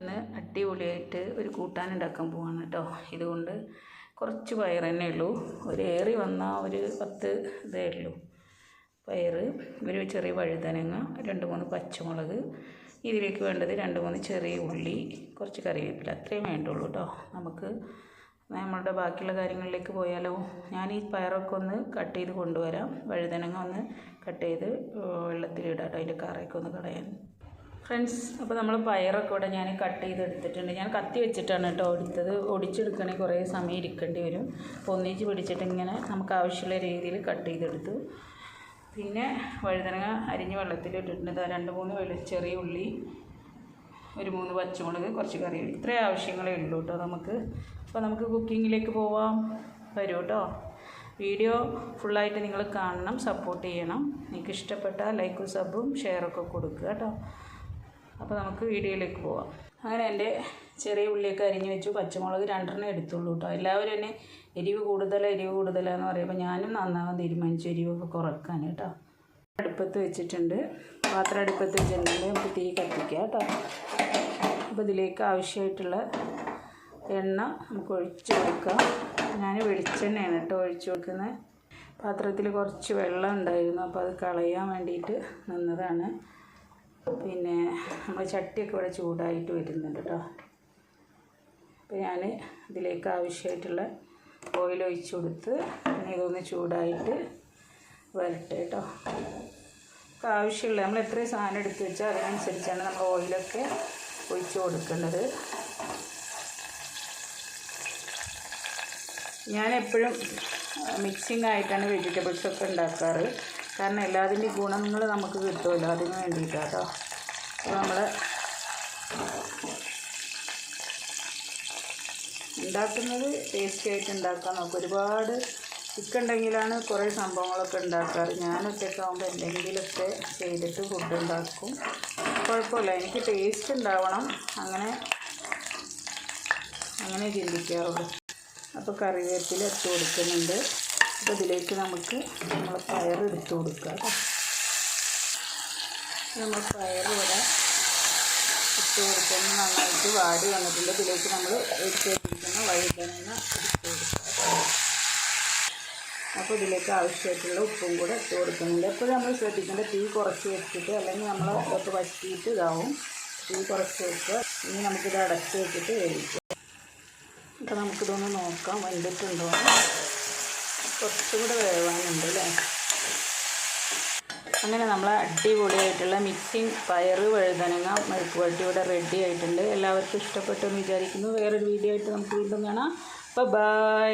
ഇന്ന് അടിപൊളിയായിട്ട് ഒരു കൂട്ടാൻ ഉണ്ടാക്കാൻ പോവാണ് കേട്ടോ ഇതുകൊണ്ട് കുറച്ച് പയർ തന്നെ ഉള്ളൂ. ഒരു ഏറി വന്നാൽ ഒരു പത്ത് ഇതേ ഉള്ളൂ. പയർ ഒരു ചെറിയ വഴുതനങ്ങ രണ്ട് മൂന്ന് പച്ചമുളക് ഇതിലേക്ക് വേണ്ടത് രണ്ട് മൂന്ന് ചെറിയ ഉള്ളി കുറച്ച് കറിവേപ്പില. അത്രയും വേണ്ടുള്ളൂ കേട്ടോ നമുക്ക് നമ്മളുടെ ബാക്കിയുള്ള കാര്യങ്ങളിലേക്ക് പോയാലോ? ഞാൻ ഈ പയറൊക്കെ ഒന്ന് കട്ട് ചെയ്ത് കൊണ്ടുവരാം. വഴുതനങ്ങ ഒന്ന് കട്ട് ചെയ്ത് വെള്ളത്തിലിടാം കേട്ടോ അതിന്റെ കറയൊക്കെ ഒന്ന് കളയാൻ. ഫ്രണ്ട്സ് അപ്പോൾ നമ്മൾ പയറൊക്കെ ഇവിടെ ഞാൻ കട്ട് ചെയ്ത് എടുത്തിട്ടുണ്ട് ഞാൻ കത്തി വെച്ചിട്ടാണ് കേട്ടോ എടുത്തത്. ഒടിച്ചെടുക്കണമെങ്കിൽ കുറേ സമയം ഇരിക്കേണ്ടി വരും. അപ്പോൾ ഒന്നിച്ച് പിടിച്ചിട്ട് ഇങ്ങനെ നമുക്ക് ആവശ്യമുള്ള രീതിയിൽ കട്ട് ചെയ്തെടുത്തു. പിന്നെ വഴുതനങ്ങ അരിഞ്ഞ് വെള്ളത്തിലിട്ടിട്ടുണ്ട്. ദാ രണ്ട് മൂന്ന് വെളി ചെറിയ ഉള്ളി ഒരു മൂന്ന് പച്ചമുളക് കുറച്ച് കറി ഇത്രയും ആവശ്യങ്ങളേ ഉള്ളൂ കേട്ടോ നമുക്ക്. അപ്പോൾ നമുക്ക് കുക്കിങ്ങിലേക്ക് പോവാം. വരൂ കേട്ടോ. വീഡിയോ ഫുള്ളായിട്ട് നിങ്ങൾ കാണണം സപ്പോർട്ട് ചെയ്യണം. നിങ്ങൾക്ക് ഇഷ്ടപ്പെട്ടാൽ ലൈക്കും സബും ഷെയറൊക്കെ കൊടുക്കുക കേട്ടോ. അപ്പോൾ നമുക്ക് വീഡിയോയിലേക്ക് പോവാം. അങ്ങനെ എന്റെ ചെറിയ ഉള്ളിയൊക്കെ അരിഞ്ഞ് വെച്ചു. പച്ചമുളക് രണ്ടെണ്ണം എടുത്തുള്ളൂ കേട്ടോ എല്ലാവരും എന്നെ എരിവ് കൂടുതൽ എരിവ് കൂടുതലാന്ന് പറയുമ്പോൾ ഞാനും നന്നാവാൻ തീരുമാനിച്ചു എരിവൊക്കെ കുറയ്ക്കാൻ കേട്ടോ അടുപ്പത്ത് വെച്ചിട്ടുണ്ട്. പാത്രം അടുപ്പത്ത് വെച്ചിട്ടുണ്ടെങ്കിൽ നമുക്ക് തീ കത്തിക്കുക കേട്ടോ അപ്പോൾ ഇതിലേക്ക് ആവശ്യമായിട്ടുള്ള എണ്ണ നമുക്ക് ഒഴിച്ചു കൊടുക്കാം. ഞാൻ വെളിച്ചെണ്ണയാണ് കേട്ടോ ഒഴിച്ച് കൊടുക്കുന്നത്. പാത്രത്തിൽ കുറച്ച് വെള്ളം ഉണ്ടായിരുന്നു. അപ്പോൾ അത് കളയാൻ വേണ്ടിയിട്ട് നിന്നതാണ്. പിന്നെ നമ്മൾ ചട്ടിയൊക്കെ ഇവിടെ ചൂടായിട്ട് വരുന്നുണ്ട് കേട്ടോ അപ്പോൾ ഞാൻ ഇതിലേക്ക് ആവശ്യമായിട്ടുള്ള ഓയിൽ ഒഴിച്ച് കൊടുത്ത് ഇതൊന്ന് ചൂടായിട്ട് വരട്ടെ കേട്ടോ അപ്പോൾ ആവശ്യമുള്ള നമ്മൾ എത്രയും സാധനം എടുത്ത് വെച്ചാൽ അതിനനുസരിച്ചാണ് നമ്മൾ ഓയിലൊക്കെ ഒഴിച്ച് കൊടുക്കേണ്ടത്. ഞാൻ എപ്പോഴും മിക്സിംഗ് ആയിട്ടാണ് വെജിറ്റബിൾസൊക്കെ ഉണ്ടാക്കാറ്. കാരണം എല്ലാത്തിന്റെയും ഗുണങ്ങൾ നമുക്ക് കിട്ടുമല്ലോ അതിന് വേണ്ടിയിട്ടാണ് കേട്ടോ അപ്പോൾ നമ്മൾ ഉണ്ടാക്കുന്നത് ടേസ്റ്റി ആയിട്ട് ഉണ്ടാക്കാൻ നോക്കും ഒരുപാട് ഉണ്ടെങ്കിലാണ് കുറേ സംഭവങ്ങളൊക്കെ ഉണ്ടാക്കാറ്. ഞാൻ ഒറ്റയ്ക്കാവുമ്പോൾ എന്തെങ്കിലുമൊക്കെ ചെയ്തിട്ട് ഫുഡ് ഉണ്ടാക്കും. കുഴപ്പമില്ല. എനിക്ക് ടേസ്റ്റ് ഉണ്ടാവണം. അങ്ങനെ അങ്ങനെ ചിന്തിക്കാറുള്ളൂ. അപ്പോൾ കറിവേപ്പില ഇട്ട് കൊടുക്കുന്നുണ്ട്. അപ്പോൾ ഇതിലേക്ക് നമുക്ക് നമ്മൾ പയർ എടുത്തു കൊടുക്കുക കേട്ടോ നമ്മൾ പയർ ഇവിടെ ഇട്ട് കൊടുക്കുന്ന നന്നായിട്ട് വാടി വന്നിട്ടുണ്ട്. ഇതിലേക്ക് നമ്മൾ എടുത്ത് വെച്ചിരിക്കുന്ന വഴുതനങ്ങ എടുത്ത് കൊടുക്കുക അപ്പോൾ ഇതിലേക്ക് ആവശ്യമായിട്ടുള്ള ഉപ്പും കൂടെ ഇട്ട് കൊടുക്കുന്നുണ്ട്. എപ്പോഴും നമ്മൾ ശ്രദ്ധിക്കേണ്ട തീ കുറച്ച് വെച്ചിട്ട് അല്ലെങ്കിൽ നമ്മൾ ഇതൊക്കെ വറ്റിയിട്ട് ഇതാവും. തീ കുറച്ച് വെക്കുക. ഇനി നമുക്കിത് അടച്ച് വെച്ചിട്ട് വേവിക്കാം. അപ്പോൾ നമുക്കിതൊന്ന് നോക്കാം. വെന്തിട്ടുണ്ടോ കുറച്ചും കൂടെ വേവാനുണ്ട് അല്ലേ അങ്ങനെ നമ്മൾ അടിപൊളിയായിട്ടുള്ള മിക്സിങ് പയറ് വഴുതനങ്ങ മെഴുക്ക് വട്ടി ഇവിടെ റെഡി ആയിട്ടുണ്ട്. എല്ലാവർക്കും ഇഷ്ടപ്പെട്ടു എന്ന് വിചാരിക്കുന്നു. വേറൊരു വീഡിയോ ആയിട്ട് നമുക്ക് വീണ്ടും കാണാം. ബൈ